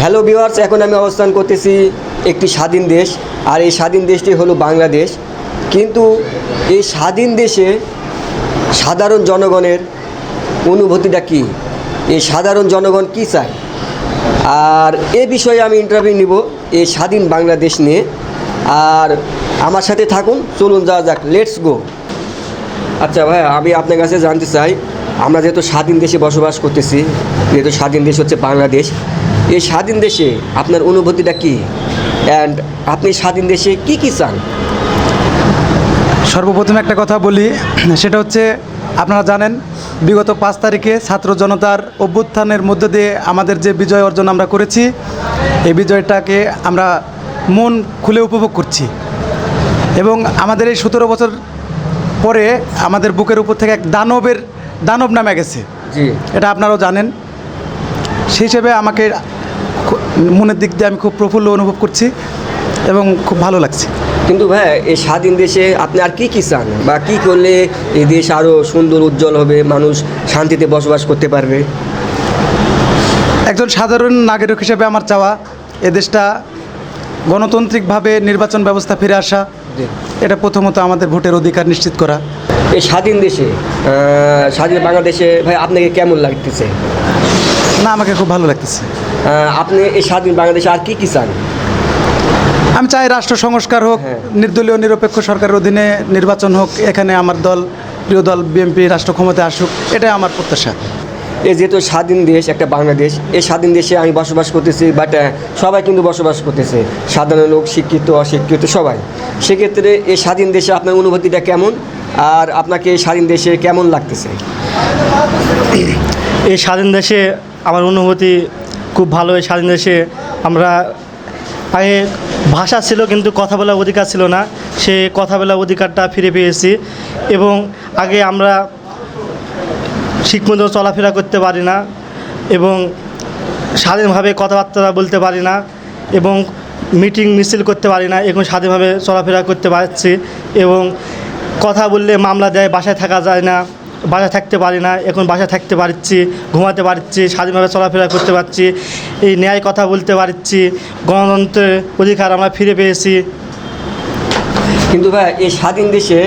Hello viewers এখন আমি অবস্থান করতেছি একটি স্বাধীন দেশ, আর এই স্বাধীন দেশটি হলো বাংলাদেশ। কিন্তু এই স্বাধীন দেশে সাধারণ জনগণের অনুভূতিটা কী? এই সাধারণ জনগণ কী চায়? আর এ বিষয়ে আমি ইন্টারভিউ নিব এই স্বাধীন বাংলাদেশ নিয়ে। আর আমার সাথে থাকুন, চলুন যাওয়া যাক লেটস গো আচ্ছা ভাই আমি আপনার কাছে জানতে চাই, আমরা যেহেতু স্বাধীন দেশে বসবাস করতেছি, যেহেতু স্বাধীন দেশ হচ্ছে বাংলাদেশ এই স্বাধীন দেশে আপনার অনুভূতিটা কী? অ্যান্ড আপনি স্বাধীন দেশে কি কি চান? সর্বপ্রথম একটা কথা বলি সেটা হচ্ছে আপনারা জানেন বিগত পাঁচ তারিখে ছাত্র জনতার অভ্যুত্থানের মধ্য দিয়ে আমাদের যে বিজয় অর্জন আমরা করেছি এই বিজয়টাকে আমরা মন খুলে উপভোগ করছি। এবং আমাদের এই সতেরো বছর পরে আমাদের বুকের উপর থেকে এক দানবের দানব নামে গেছে। এটা আপনারাও জানেন। সেই হিসেবে আমাকে মনের দিক দিয়ে আমি খুব প্রফুল্ল অনুভব করছি এবং খুব ভালো লাগছে। কিন্তু ভাই এই স্বাধীন দেশে আপনি আর কি কি চান? বা কি করলে এই দেশ আরও সুন্দর উজ্জ্বল হবে মানুষ শান্তিতে বসবাস করতে পারবে? একজন সাধারণ নাগরিক হিসেবে আমার চাওয়া এ দেশটা গণতান্ত্রিকভাবে নির্বাচন ব্যবস্থা ফিরে আসা। এটা প্রথমত আমাদের ভোটের অধিকার নিশ্চিত করা। এই স্বাধীন দেশে স্বাধীন বাংলাদেশে ভাই আপনাকে কেমন লাগতেছে? না আমাকে খুব ভালো লাগতেছে। আপনি এই স্বাধীন বাংলাদেশে আর কি কি চান? আমি চাই রাষ্ট্র সংস্কার হোক হ্যাঁ। নির্দলীয় নিরপেক্ষ সরকারের অধীনে নির্বাচন হোক এখানে আমার দল প্রিয় দল বিএনপি রাষ্ট্র ক্ষমতায় আসুক এটাই আমার প্রত্যাশা। এই যেহেতু স্বাধীন দেশ একটা বাংলাদেশ এই স্বাধীন দেশে আমি বসবাস করতেছি বাট সবাই কিন্তু বসবাস করতেছে। সাধারণ লোক শিক্ষিত অশিক্ষিত সবাই। সেক্ষেত্রে এই স্বাধীন দেশে আপনার অনুভূতিটা কেমন? আর আপনাকে এই স্বাধীন দেশে কেমন লাগতেছে? এই স্বাধীন দেশে আমার অনুভূতি খুব ভালো। এই স্বাধীন দেশে আমরা আগে ভাষা ছিল কিন্তু কথা বলার অধিকার ছিল না। সে কথা বলার অধিকারটা ফিরে পেয়েছি এবং আগে আমরা ঠিকমতো চলাফেরা করতে পারি না এবং স্বাধীনভাবে কথাবার্তা বলতে পারি না এবং মিটিং, মিছিল করতে পারি না এখন স্বাধীনভাবে চলাফেরা করতে পারছি এবং কথা বললে মামলা দেয়, বাসায় থাকা যায় না। বাসায় থাকতে পারি না, এখন বাসা থাকতে পারছি, ঘুমাতে পারছি, স্বাধীনভাবে চলাফেরা করতে পারছি, এই ন্যায় কথা বলতে পারছি, গণতন্ত্রের অধিকার আমরা ফিরে পেয়েছি। কিন্তু ভাই, এই স্বাধীন দেশে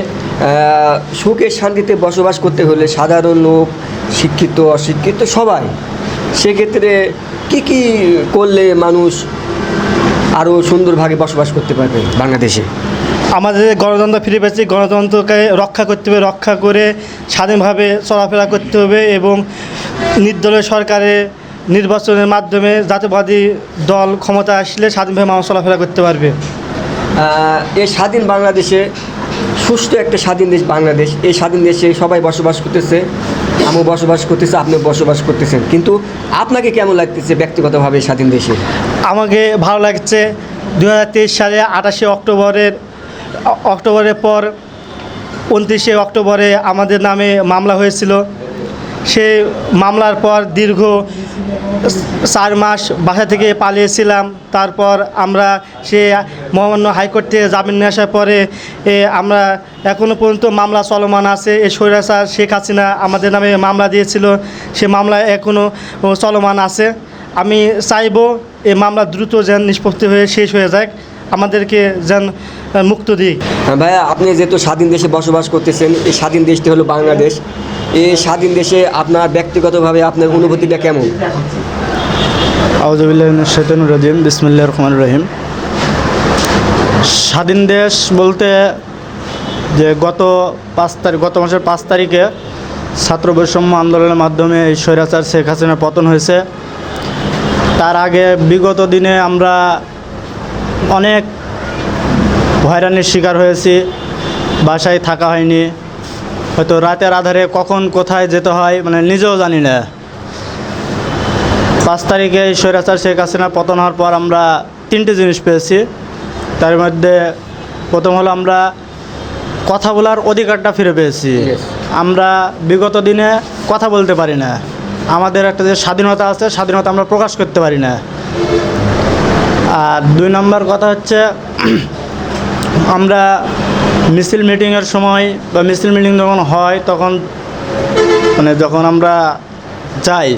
সুখে শান্তিতে বসবাস করতে হলে সাধারণ লোক, শিক্ষিত, অশিক্ষিত সবাই, সেক্ষেত্রে কি কি করলে মানুষ আরও সুন্দরভাবে বসবাস করতে পারবে বাংলাদেশে? আমাদের গণতন্ত্র ফিরে পেয়েছি গণতন্ত্রকে রক্ষা করতে হবে রক্ষা করে স্বাধীনভাবে চলাফেরা করতে হবে এবং নির্দলীয় সরকারে নির্বাচনের মাধ্যমে জাতীয়বাদী দল ক্ষমতা আসলে স্বাধীনভাবে মানুষ চলাফেরা করতে পারবে। এই স্বাধীন বাংলাদেশে সুষ্ঠু একটা স্বাধীন দেশ বাংলাদেশ। এই স্বাধীন দেশে সবাই বসবাস করতেছে আমিও বসবাস করতেছে আপনিও বসবাস করতেছেন। কিন্তু আপনাকে কেমন লাগতেছে ব্যক্তিগতভাবে স্বাধীন দেশে? আমাকে ভালো লাগছে দু হাজার তেইশ সালে আঠাশে অক্টোবরের অক্টোবরের পর উনত্রিশে অক্টোবরে আমাদের নামে মামলা হয়েছিল। সে মামলার পর দীর্ঘ চার মাস বাসা থেকে পালিয়েছিলাম। তারপর আমরা সে মহামান্য হাইকোর্ট থেকে জামিন নিয়ে আসার পরে এ, আমরা এখনও পর্যন্ত মামলা চলমান আছে। এই স্বৈরাচার শেখ হাসিনা আমাদের নামে মামলা দিয়েছিল। সে মামলা এখনও চলমান আছে। আমি চাইব এই মামলা দ্রুত যেন নিষ্পত্তি হয়ে শেষ হয়ে যাক। আমাদেরকে যেন মুক্ত দিই হ্যাঁ, ভাইয়া আপনি যেহেতু স্বাধীন দেশে বসবাস করতেছেন এই স্বাধীন দেশটি হলো বাংলাদেশ। এই স্বাধীন দেশে আপনার ব্যক্তিগতভাবে আপনার অনুভূতিটা কেমন? আউজবিল্লাহিনুর রাজিম বিসমুল্লাহ রহমান রহিম। স্বাধীন দেশ বলতে যে গত পাঁচ তারিখ গত মাসের পাঁচ তারিখে ছাত্র বৈষম্য আন্দোলনের মাধ্যমে এই স্বৈরাচার শেখ হাসিনার পতন হয়েছে। তার আগে বিগত দিনে আমরা অনেক হয়রানির শিকার হয়েছি বাসায় থাকা হয়নি। হয়তো রাতের আধারে কখন কোথায় যেতে হয় মানে নিজেও জানি না। পাঁচ তারিখে স্বৈরাচার শেখ হাসিনা পতন হওয়ার পর আমরা তিনটে জিনিস পেয়েছি। তার মধ্যে প্রথম হলো আমরা কথা বলার অধিকারটা ফিরে পেয়েছি। আমরা বিগত দিনে কথা বলতে পারি না। আমাদের একটা যে স্বাধীনতা আছে স্বাধীনতা আমরা প্রকাশ করতে পারি না। আর দুই নম্বর কথা হচ্ছে, আমরা মিছিল মিটিংয়ের সময় বা মিছিল মিটিং যখন হয়, তখন মানে যখন আমরা যাই,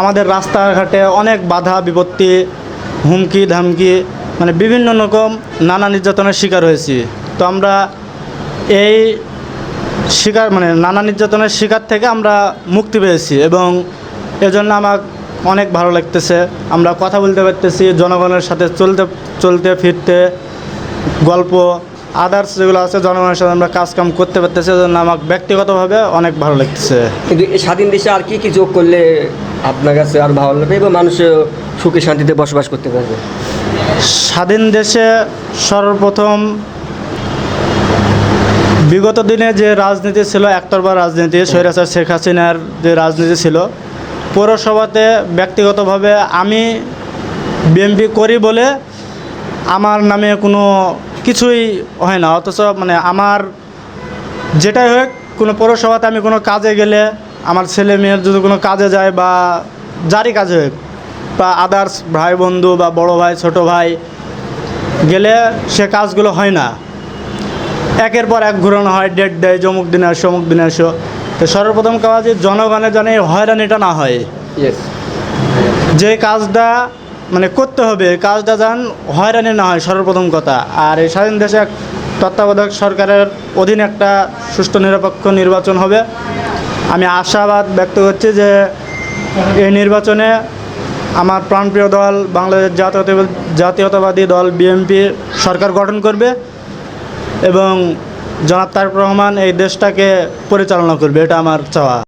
আমাদের রাস্তাঘাটে অনেক বাধা, বিপত্তি, হুমকি, ধামকি মানে বিভিন্ন রকম নানা নির্যাতনের শিকার হয়েছি। তো আমরা এই শিকার মানে নানা নির্যাতনের শিকার থেকে আমরা মুক্তি পেয়েছি এবং এজন্য আমার অনেক ভালো লাগতেছে। আমরা কথা বলতে পারতেছি জনগণের সাথে চলতে চলতে ফিরতে গল্প আদার্স যেগুলো আছে জনগণের সাথে আমরা কাজ কাম করতে পারতেছি এজন্য আমাকে ব্যক্তিগতভাবে অনেক ভালো লাগতেছে। কিন্তু এই স্বাধীন দেশে আর কি কি যোগ করলে আপনার কাছে আর ভালো লাগবে এবং মানুষ সুখে শান্তিতে বসবাস করতে পারবে? স্বাধীন দেশে সর্বপ্রথম বিগত দিনে যে রাজনীতি ছিল একতরফা রাজনীতি স্বৈরাচার শেখ হাসিনার যে রাজনীতি ছিল পৌরসভাতে ব্যক্তিগতভাবে আমি বিএমপি করি বলে আমার নামে কোনো কিছুই হয় না। অথচ মানে আমার যেটাই হোক, কোনো পৌরসভাতে আমি কোনো কাজে গেলে আমার ছেলে মেয়ের যদি কোনো কাজে যায় বা যারই কাজে হোক বা আদার্স ভাই বন্ধু বা বড় ভাই, ছোট ভাই গেলে সে কাজগুলো হয় না। একের পর এক ঘুরানো হয় ডেট দেয় জমুক দিনে আসো, অমুক দিনে আসো। তো সর্বপ্রথম কাজ জনগণের যেন হয়রানিটা না হয়। যে কাজটা মানে করতে হবে কাজটা যেন হয়রানি না হয় সর্বপ্রথম কথা। আর এই স্বাধীন দেশে এক তত্ত্বাবধায়ক সরকারের অধীনে একটা সুষ্ঠু নিরপেক্ষ নির্বাচন হবে। আমি আশাবাদ ব্যক্ত করছি যে এই নির্বাচনে আমার প্রাণপ্রিয় দল বাংলাদেশ জাতীয়তা জাতীয়তাবাদী দল বিএনপি সরকার গঠন করবে এবং জনাব তারেক রহমান এই দেশটাকে পরিচালনা করবে এটা আমার চাওয়া।